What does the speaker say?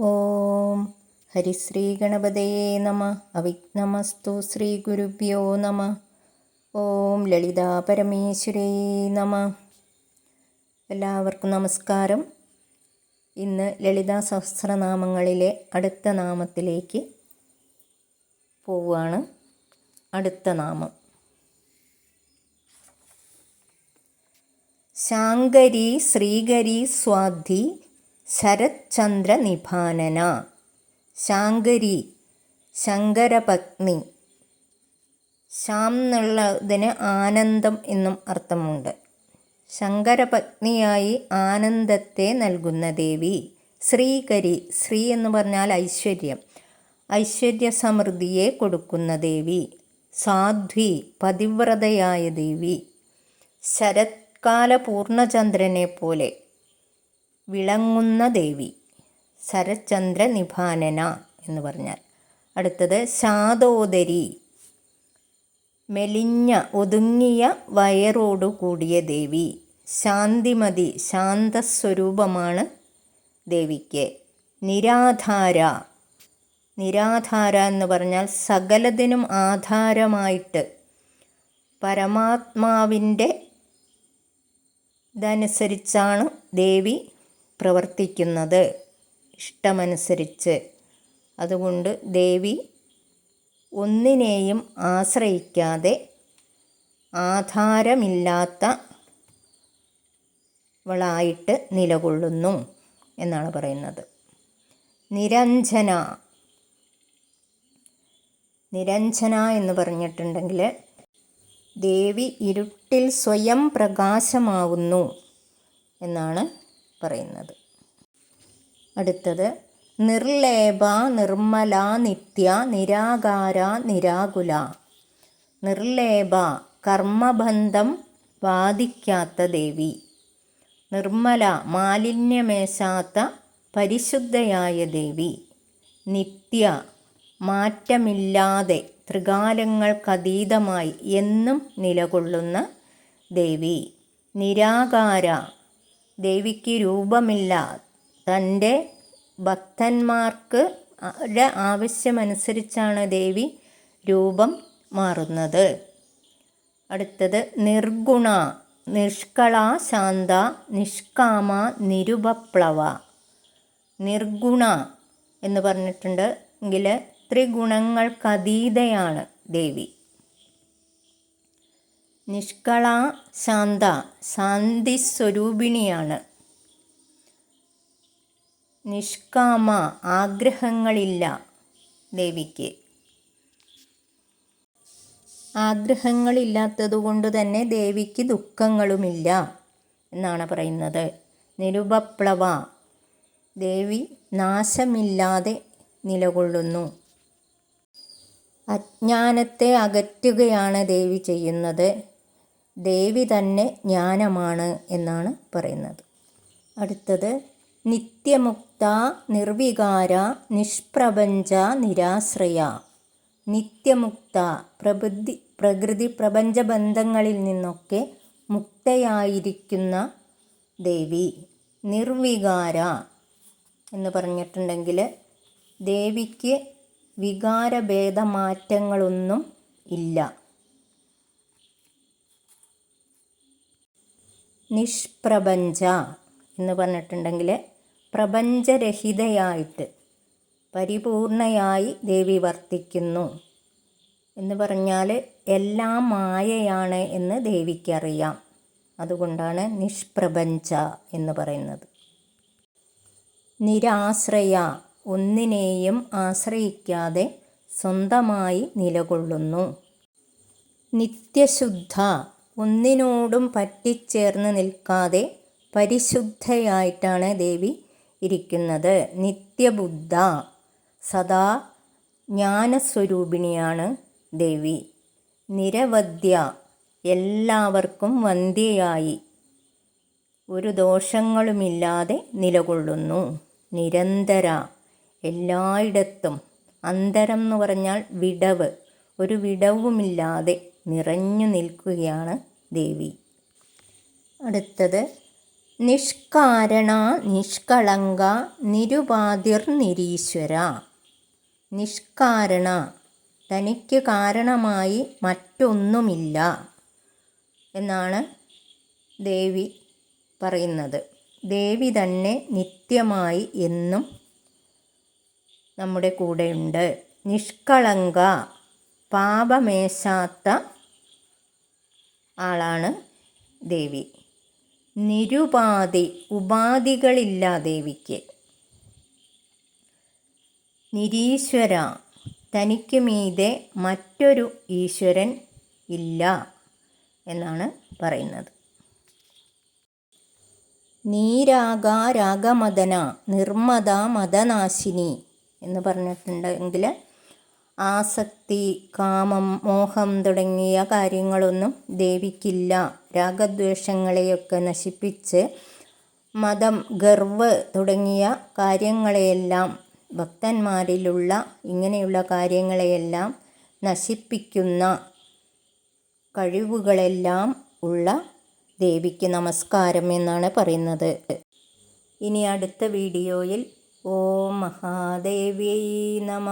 ഓം ഹരിശ്രീ ഗണപതയേ നമ അവിഘ്നമസ്തു ശ്രീ ഗുരുഭ്യോ നമ. ഓം ലളിതാ പരമേശ്വരേ നമ. എല്ലാവർക്കും നമസ്കാരം. ഇന്ന് ലളിതാ സഹസ്രനാമങ്ങളിലെ അടുത്ത നാമത്തിലേക്ക് പോവുകയാണ്. അടുത്ത നാമം. ശാങ്കരി ശ്രീകരി സ്വാധി ശരത്ചന്ദ്ര നിഭാനന ശാങ്കരി ശങ്കരപത്നി ശ്യാം എന്നുള്ളതിന് ആനന്ദം എന്നും അർത്ഥമുണ്ട്. ശങ്കരപത്നിയായി ആനന്ദത്തെ നൽകുന്ന ദേവി ശ്രീകരി ശ്രീ എന്ന് പറഞ്ഞാൽ ഐശ്വര്യം. ഐശ്വര്യ സമൃദ്ധിയെ കൊടുക്കുന്ന ദേവി സാധ്വി പതിവ്രതയായ ദേവി. ശരത്കാല പൂർണചന്ദ്രനെ പോലെ വിളങ്ങുന്ന ദേവി ശരചന്ദ്ര നിഭാനന എന്ന് പറഞ്ഞാൽ. അടുത്തത് ശാദോദരി മെലിഞ്ഞ ഒതുങ്ങിയ വയറോടു കൂടിയ ദേവി ശാന്തിമതി ശാന്തസ്വരൂപമാണ് ദേവിക്ക്. നിരാധാര നിരാധാര എന്ന് പറഞ്ഞാൽ സകലതിനും ആധാരമായിട്ട് പരമാത്മാവിന്റെ ഇതനുസരിച്ചാണ് ദേവി പ്രവർത്തിക്കുന്നത് ഇഷ്ടമനുസരിച്ച്. അതുകൊണ്ട് ദേവി ഒന്നിനെയും ആശ്രയിക്കാതെ ആധാരമില്ലാത്ത വളായിട്ട് നിലകൊള്ളുന്നു എന്നാണ് പറയുന്നത്. നിരഞ്ജന. നിരഞ്ജന എന്ന് പറഞ്ഞിട്ടുണ്ടെങ്കിൽ ദേവി ഇരുട്ടിൽ സ്വയം പ്രകാശമാവുന്നു എന്നാണ് പറയുന്നത്. അടുത്തത് നിർലേപ നിർമ്മല നിത്യ നിരാകാര നിരാകുല. നിർലേപ കർമ്മബന്ധം ബാധിക്കാത്ത ദേവി. നിർമ്മല മാലിന്യമേശാത്ത പരിശുദ്ധയായ ദേവി. നിത്യ മാറ്റമില്ലാതെ ത്രികാലങ്ങൾക്കതീതമായി എന്നും നിലകൊള്ളുന്ന ദേവി. നിരാകാര ദേവിക്ക് രൂപമില്ല. തന്റെ ഭക്തന്മാർക്ക് ആവശ്യമനുസരിച്ചാണ് ദേവി രൂപം മാറുന്നത്. അടുത്തത് നിർഗുണ നിഷ്കള ശാന്ത നിഷ്കാമ നിരുപപ്ലവ. നിർഗുണ എന്ന് പറഞ്ഞിട്ടുണ്ട്. എങ്കിൽ ത്രിഗുണങ്ങൾക്കതീതയാണ് ദേവി. നിഷ്കള ശാന്ത ശാന്തി സ്വരൂപിണിയാണ് നിഷ്കാമ ആഗ്രഹങ്ങളില്ല ദേവിക്ക്. ആഗ്രഹങ്ങളില്ലാത്തതുകൊണ്ട് തന്നെ ദേവിക്ക് ദുഃഖങ്ങളുമില്ല എന്നാണ് പറയുന്നത്. നിരുപപ്ലവ ദേവി നാശമില്ലാതെ നിലകൊള്ളുന്നു. അജ്ഞാനത്തെ അകറ്റുകയാണ് ദേവി ചെയ്യുന്നത്. ദേവി തന്നെ ജ്ഞാനമാണ് എന്നാണ് പറയുന്നത്. അടുത്തത് നിത്യമുക്ത നിർവികാര നിഷ്പ്രപഞ്ച നിരാശ്രയ. നിത്യമുക്ത പ്രബുദ്ധി പ്രകൃതി പ്രപഞ്ച ബന്ധങ്ങളിൽ നിന്നൊക്കെ മുക്തയായിരിക്കുന്ന ദേവി നിർവികാര എന്ന് പറഞ്ഞിട്ടുണ്ടെങ്കിൽ ദേവിക്ക് വികാരഭേദമാറ്റങ്ങളൊന്നും ഇല്ല. നിഷ്പ്രപഞ്ച എന്ന് പറഞ്ഞിട്ടുണ്ടെങ്കിൽ പ്രപഞ്ചരഹിതയായിട്ട് പരിപൂർണയായി ദേവി വർത്തിക്കുന്നു എന്ന് പറഞ്ഞാൽ എല്ലാം മായയാണ് എന്ന് ദേവിക്കറിയാം. അതുകൊണ്ടാണ് നിഷ്പ്രപഞ്ച എന്ന് പറയുന്നത്. നിരാശ്രയ ഒന്നിനെയും ആശ്രയിക്കാതെ സ്വന്തമായി നിലകൊള്ളുന്നു. നിത്യശുദ്ധ ഒന്നിനോടും പറ്റിച്ചേർന്ന് നിൽക്കാതെ പരിശുദ്ധയായിട്ടാണ് ദേവി ഇരിക്കുന്നത്. നിത്യബുദ്ധ സദാ ജ്ഞാനസ്വരൂപിണിയാണ് ദേവി. നിരവധ്യ എല്ലാവർക്കും വന്ധ്യയായി. ഒരു ദോഷങ്ങളുമില്ലാതെ നിലകൊള്ളുന്നു. നിരന്തര എല്ലായിടത്തും. അന്തരം എന്ന് പറഞ്ഞാൽ വിടവ്. ഒരു വിടവുമില്ലാതെ. നിറഞ്ഞു നിൽക്കുകയാണ് ദേവി. അടുത്തത് നിഷ്കാരണ നിഷ്കളങ്ക നിരുപാതിർ നിരീശ്വര. നിഷ്കാരണ തനിക്ക് കാരണമായി മറ്റൊന്നുമില്ല എന്നാണ് ദേവി പറയുന്നത്. ദേവി തന്നെ നിത്യമായി എന്നും നമ്മുടെ കൂടെയുണ്ട്. നിഷ്കളങ്ക പാപമേശാത്ത ആളാണ് ദേവി. നിരുപാധി ഉപാധികളില്ല ദേവിക്ക്. നിരീശ്വര തനിക്ക് മീതെ മറ്റൊരു ഈശ്വരൻ ഇല്ല എന്നാണ് പറയുന്നത്. നീരാഗ രാഗമദന നിർമ്മത മതനാശിനി എന്ന് പറഞ്ഞിട്ടുണ്ടെങ്കിൽ ആസക്തി കാമം മോഹം തുടങ്ങിയ കാര്യങ്ങളൊന്നും ദേവിക്കില്ല. രാഗദ്വേഷങ്ങളെയൊക്കെ നശിപ്പിച്ച് മതം ഗർവ് തുടങ്ങിയ കാര്യങ്ങളെയെല്ലാം ഭക്തന്മാരിലുള്ള ഇങ്ങനെയുള്ള കാര്യങ്ങളെയെല്ലാം നശിപ്പിക്കുന്ന കഴിവുകളെല്ലാം ഉള്ള ദേവിക്ക് നമസ്കാരം എന്നാണ് പറയുന്നത്. ഇനി അടുത്ത വീഡിയോയിൽ ഓ മഹാദേവ്യൈ നമ.